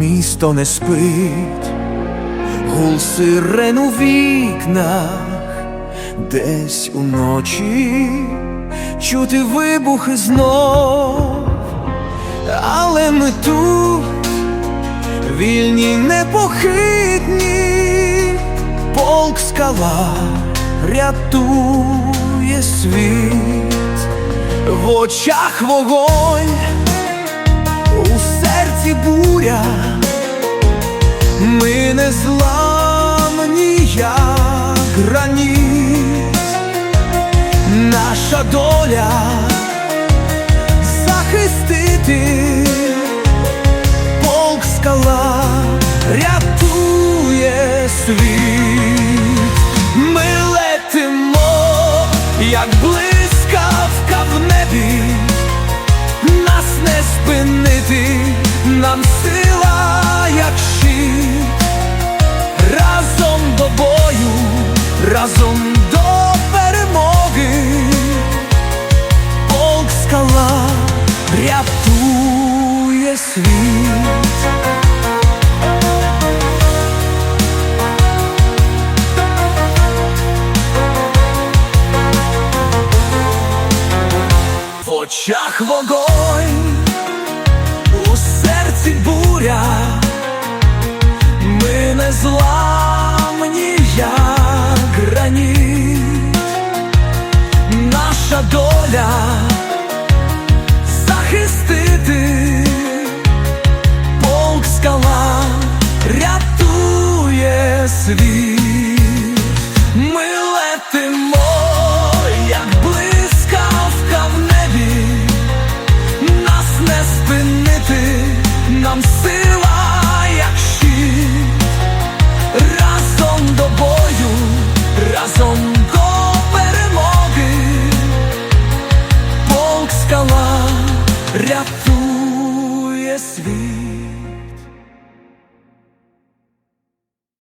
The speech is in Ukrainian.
місто не спить, гул сирен у вікнах, десь уночі. Чути вибухи знов, але ми тут вільні непохитні, полк скала рятує світ, в очах вогонь, у серці буря, ми не як граніт, наша доля захистити. Полк скала рятує світ. Ми летимо, як блискавка в небі, нас не спинити, нам сила, разом до перемоги, полк скала рятує світ. В очах вогонь, Ми летимо, як блискавка в небі, нас не спинити, нам сила, як щит, разом до бою, разом до полк скала рятує світ.